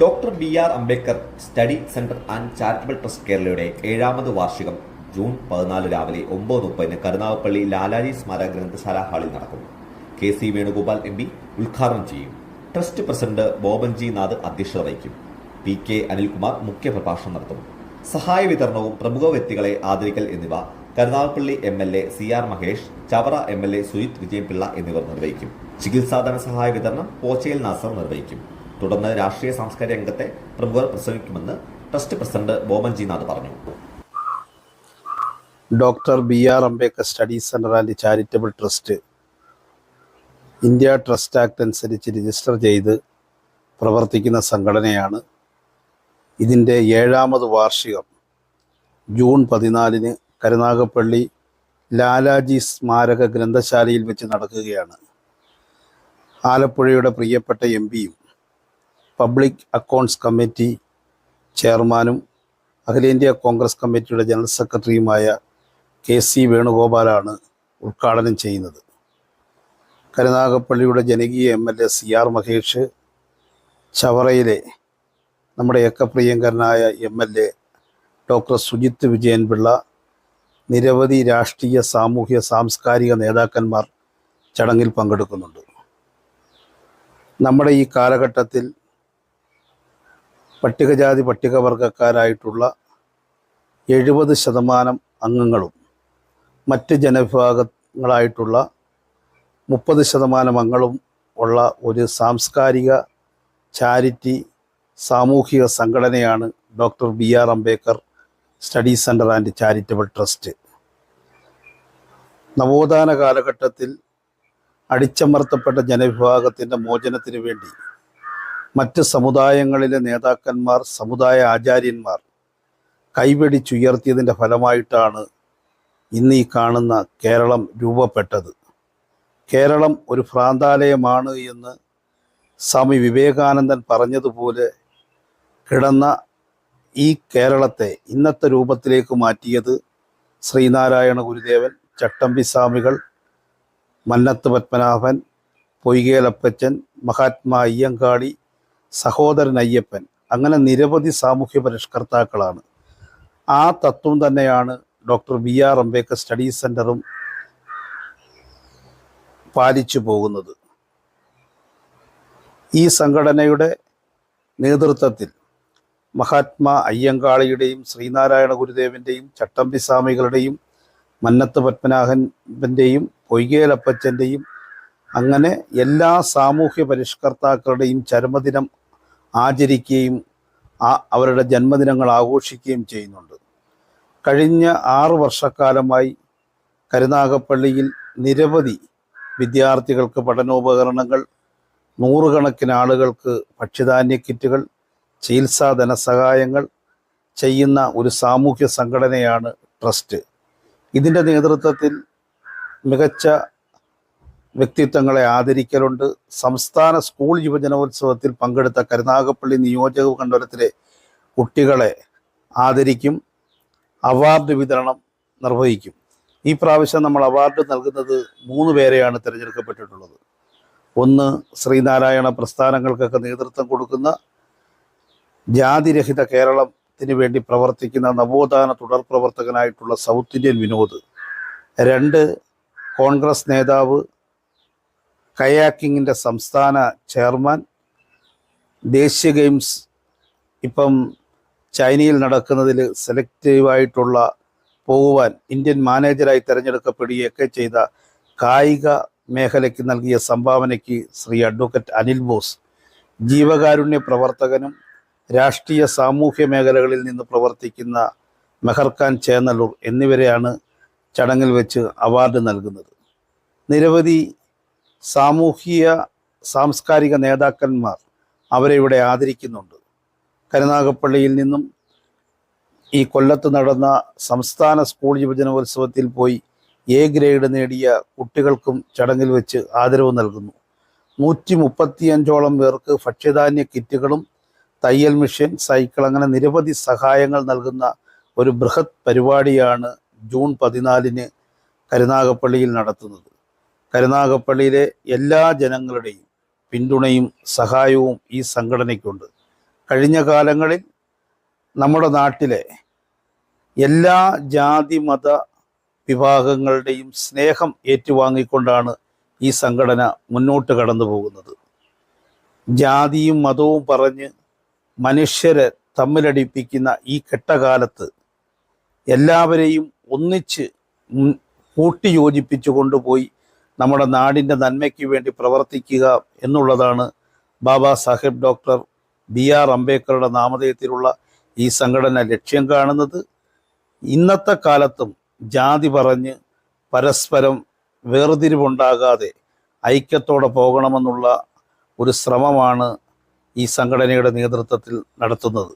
Doctor B R Ambedkar study centre and charitable trust കേരളയുടെ ഏഴാമത് വാർഷികം ജൂൺ പതിനാല് രാവിലെ ഒമ്പത് മുപ്പതിന് കരുനാഗപ്പള്ളി ലാലാജി സ്മാരക ഗ്രന്ഥശാല ഹാളിൽ നടക്കും. K C Venugopal M P ഉദ്ഘാടനം ചെയ്യും. ട്രസ്റ്റ് പ്രസിഡന്റ് ബോബൻജി നാഥ് അധ്യക്ഷത വഹിക്കും. പി കെ അനിൽകുമാർ മുഖ്യപ്രഭാഷണം നടത്തും. സഹായ വിതരണവും പ്രമുഖ വ്യക്തികളെ ആദരിക്കൽ എന്നിവ Karunagappally M L A C R Mahesh Chavara M L A Sujith Vijayapillai എന്നിവർ നിർവഹിക്കും. ചികിത്സാധന സഹായ വിതരണം പോച്ചയിൽ നാസർ നിർവഹിക്കും. തുടർന്ന് രാഷ്ട്രീയ സാംസ്കാരിക രംഗത്തെ പ്രമുഖർ പ്രസംഗിക്കുമെന്ന് ട്രസ്റ്റ് പ്രസിഡന്റ് ബോമൻജിനാഥ് പറഞ്ഞു. Doctor B R Ambedkar study centre and charitable trust India trust act അനുസരിച്ച് രജിസ്റ്റർ ചെയ്ത് പ്രവർത്തിക്കുന്ന സംഘടനയാണ് ഇതിന്റെ ഏഴാമത് വാർഷികം. ജൂൺ പതിനാലിന് കരുനാഗപ്പള്ളി ലാലാജി സ്മാരക ഗ്രന്ഥശാലയിൽ വെച്ച് നടക്കുകയാണ്. ആലപ്പുഴയുടെ പ്രിയപ്പെട്ട എം പിയും പബ്ലിക് അക്കൗണ്ട്സ് കമ്മിറ്റി ചെയർമാനും അഖിലേന്ത്യാ കോൺഗ്രസ് കമ്മിറ്റിയുടെ ജനറൽ സെക്രട്ടറിയുമായ കെ സി വേണുഗോപാലാണ് ഉദ്ഘാടനം ചെയ്യുന്നത്. കരുനാഗപ്പള്ളിയുടെ ജനകീയ M L A C R Mahesh ചവറയിലെ നമ്മുടെ ഏക്കപ്രിയങ്കരനായ M L A doctor Sujith Vijayanpillai നിരവധി രാഷ്ട്രീയ സാമൂഹ്യ സാംസ്കാരിക നേതാക്കന്മാർ ചടങ്ങിൽ പങ്കെടുക്കുന്നുണ്ട്. നമ്മുടെ ഈ കാലഘട്ടത്തിൽ പട്ടികജാതി പട്ടികവർഗക്കാരായിട്ടുള്ള എഴുപത് ശതമാനം അംഗങ്ങളും മറ്റ് ജനവിഭാഗങ്ങളായിട്ടുള്ള മുപ്പത് ശതമാനം അംഗങ്ങളും ഉള്ള ഒരു സാംസ്കാരിക ചാരിറ്റി സാമൂഹിക സംഘടനയാണ് doctor B R Ambedkar study centre and charitable trust. നവോത്ഥാന കാലഘട്ടത്തിൽ അടിച്ചമർത്തപ്പെട്ട ജനവിഭാഗത്തിന്റെ മോചനത്തിന് വേണ്ടി മറ്റ് സമുദായങ്ങളിലെ നേതാക്കന്മാർ സമുദായ ആചാര്യന്മാർ കൈവെടിച്ചുയർത്തിയതിന്റെ ഫലമായിട്ടാണ് ഇന്ന് ഈ കാണുന്ന കേരളം രൂപപ്പെട്ടത്. കേരളം ഒരു ഭ്രാന്താലയമാണ് എന്ന് സ്വാമി വിവേകാനന്ദൻ പറഞ്ഞതുപോലെ കിടന്ന ഈ കേരളത്തെ ഇന്നത്തെ രൂപത്തിലേക്ക് മാറ്റിയത് ശ്രീനാരായണ ഗുരുദേവൻ ചട്ടമ്പി സ്വാമികൾ മന്നത്ത് പത്മനാഭൻ പൊയ്കേലപ്പച്ചൻ മഹാത്മാ അയ്യങ്കാളി സഹോദരൻ അയ്യപ്പൻ അങ്ങനെ നിരവധി സാമൂഹ്യ പരിഷ്കർത്താക്കളാണ്. ആ തത്വം തന്നെയാണ് doctor B R Ambedkar study സെന്ററും പാലിച്ചു പോകുന്നത്. ഈ സംഘടനയുടെ നേതൃത്വത്തിൽ മഹാത്മാ അയ്യങ്കാളിയുടെയും ശ്രീനാരായണ ഗുരുദേവന്റെയും ചട്ടമ്പി സ്വാമികളുടെയും മന്നത്ത് പത്മനാഭന്റെയും പൊയ്കേലപ്പച്ചന്റെയും അങ്ങനെ എല്ലാ സാമൂഹ്യ പരിഷ്കർത്താക്കളുടെയും ചരമദിനം ആചരിക്കുകയും അവരുടെ ജന്മദിനങ്ങൾ ആഘോഷിക്കുകയും ചെയ്യുന്നുണ്ട്. കഴിഞ്ഞ ആറു വർഷക്കാലമായി കരുനാഗപ്പള്ളിയിൽ നിരവധി വിദ്യാർത്ഥികൾക്ക് പഠനോപകരണങ്ങൾ നൂറുകണക്കിന് ആളുകൾക്ക് ഭക്ഷ്യധാന്യ കിറ്റുകൾ ചികിത്സാ ധനസഹായങ്ങൾ ചെയ്യുന്ന ഒരു സാമൂഹ്യ സംഘടനയാണ് ട്രസ്റ്റ്. ഇതിന്റെ നേതൃത്വത്തിൽ മികച്ച വ്യക്തിത്വങ്ങളെ ആദരിക്കലുണ്ട്. സംസ്ഥാന സ്കൂൾ യുവജനോത്സവത്തിൽ പങ്കെടുത്ത കരുനാഗപ്പള്ളി നിയോജക മണ്ഡലത്തിലെ കുട്ടികളെ ആദരിക്കും അവാർഡ് വിതരണം നിർവഹിക്കും. ഈ പ്രാവശ്യം നമ്മൾ അവാർഡ് നൽകുന്നത് മൂന്ന് പേരെയാണ് തിരഞ്ഞെടുക്കപ്പെട്ടിട്ടുള്ളത്. ഒന്ന് ശ്രീനാരായണ പ്രസ്ഥാനങ്ങൾക്കൊക്കെ നേതൃത്വം കൊടുക്കുന്ന ജാതിരഹിത കേരളത്തിന് വേണ്ടി പ്രവർത്തിക്കുന്ന നവോത്ഥാന തുടർ പ്രവർത്തകനായിട്ടുള്ള സൗത്ത് ഇന്ത്യൻ വിനോദ്. രണ്ട് കോൺഗ്രസ് നേതാവ് കയാക്കിങ്ങിന്റെ സംസ്ഥാന ചെയർമാൻ ദേശീയ ഗെയിംസ് ഇപ്പം ചൈനയിൽ നടക്കുന്നതിൽ സെലക്റ്റീവായിട്ടുള്ള പോകുവാൻ ഇന്ത്യൻ മാനേജരായി തിരഞ്ഞെടുക്കപ്പെടുകയൊക്കെ ചെയ്ത കായിക മേഖലയ്ക്ക് നൽകിയ സംഭാവനയ്ക്ക് ശ്രീ അഡ്വക്കേറ്റ് അനിൽ ബോസ് ജീവകാരുണ്യ പ്രവർത്തകനും രാഷ്ട്രീയ സാമൂഹ്യ മേഖലകളിൽ നിന്ന് പ്രവർത്തിക്കുന്ന മെഹർഖാൻ ചേന്നല്ലൂർ എന്നിവരെയാണ് ചടങ്ങിൽ വെച്ച് അവാർഡ് നൽകുന്നത്. നിരവധി സാമൂഹിക സാംസ്കാരിക നേതാക്കന്മാർ അവരെ ഇവിടെ ആദരിക്കുന്നുണ്ട്. കരുനാഗപ്പള്ളിയിൽ നിന്നും ഈ കൊല്ലത്ത് നടന്ന സംസ്ഥാന സ്കൂൾ യുവജനോത്സവത്തിൽ പോയി എ ഗ്രേഡ് നേടിയ കുട്ടികൾക്കും ചടങ്ങിൽ വെച്ച് ആദരവ് നൽകുന്നു. നൂറ്റി മുപ്പത്തിയഞ്ചോളം പേർക്ക് ഭക്ഷ്യധാന്യ കിറ്റുകളും തയ്യൽ മെഷീൻ സൈക്കിൾ അങ്ങനെ നിരവധി സഹായങ്ങൾ നൽകുന്ന ഒരു ബൃഹത് പരിപാടിയാണ് ജൂൺ പതിനാലിന് കരുനാഗപ്പള്ളിയിൽ നടത്തുന്നത്. കരുനാഗപ്പള്ളിയിലെ എല്ലാ ജനങ്ങളുടെയും പിന്തുണയും സഹായവും ഈ സംഘടനയ്ക്കുണ്ട്. കഴിഞ്ഞ കാലങ്ങളിൽ നമ്മുടെ നാട്ടിലെ എല്ലാ ജാതി മത വിഭാഗങ്ങളുടെയും സ്നേഹം ഏറ്റുവാങ്ങിക്കൊണ്ടാണ് ഈ സംഘടന മുന്നോട്ട് കടന്നു പോകുന്നത്. ജാതിയും മതവും പറഞ്ഞ് മനുഷ്യരെ തമ്മിലടിപ്പിക്കുന്ന ഈ കെട്ടകാലത്ത് എല്ലാവരെയും ഒന്നിച്ച് കൂട്ടിയോജിപ്പിച്ചു കൊണ്ടുപോയി നമ്മുടെ നാടിന്റെ നന്മയ്ക്ക് വേണ്ടി പ്രവർത്തിക്കുക എന്നുള്ളതാണ് Baba Saheb doctor B R അംബേദ്കറുടെ നാമധേയത്തിലുള്ള ഈ സംഘടന ലക്ഷ്യം കാണുന്നത്. ഇന്നത്തെ കാലത്തും ജാതി പറഞ്ഞ് പരസ്പരം വേർതിരിവുണ്ടാകാതെ ഐക്യത്തോടെ പോകണമെന്നുള്ള ഒരു ശ്രമമാണ് ഈ സംഘടനയുടെ നേതൃത്വത്തിൽ നടത്തുന്നത്.